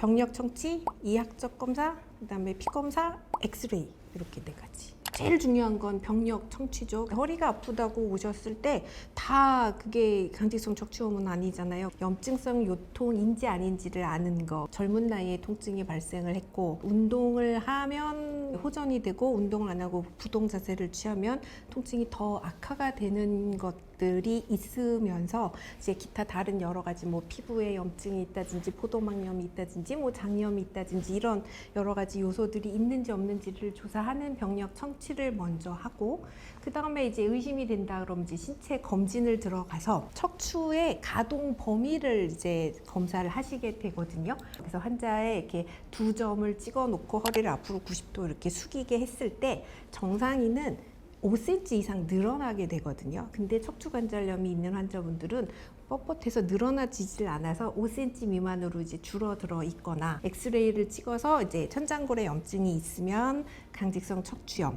병력 청취, 이학적 검사, 그다음에 피 검사, 엑스레이 이렇게 네 가지. 제일 중요한 건 병력 청취죠. 허리가 아프다고 오셨을 때 다 그게 강직성 척추염은 아니잖아요. 염증성 요통인지 아닌지를 아는 거. 젊은 나이에 통증이 발생을 했고 운동을 하면 호전이 되고 운동을 안 하고 부동 자세를 취하면 통증이 더 악화가 되는 것들이 있으면서 이제 기타 다른 여러 가지 뭐 피부에 염증이 있다든지 포도막염이 있다든지 뭐 장염이 있다든지 이런 여러 가지 요소들이 있는지 없는지를 조사하는 병력 청취를 먼저 하고 그 다음에 이제 의심이 된다 그러면 이제 신체 검진을 들어가서 척추의 가동 범위를 이제 검사를 하시게 되거든요. 그래서 환자의 이렇게 두 점을 찍어 놓고 허리를 앞으로 90도 이렇게 숙이게 했을 때 정상인은 5cm 이상 늘어나게 되거든요. 근데 척추 관절염이 있는 환자분들은 뻣뻣해서 늘어나지질 않아서 5cm 미만으로 이제 줄어들어 있거나 엑스레이를 찍어서 이제 천장골에 염증이 있으면 강직성 척추염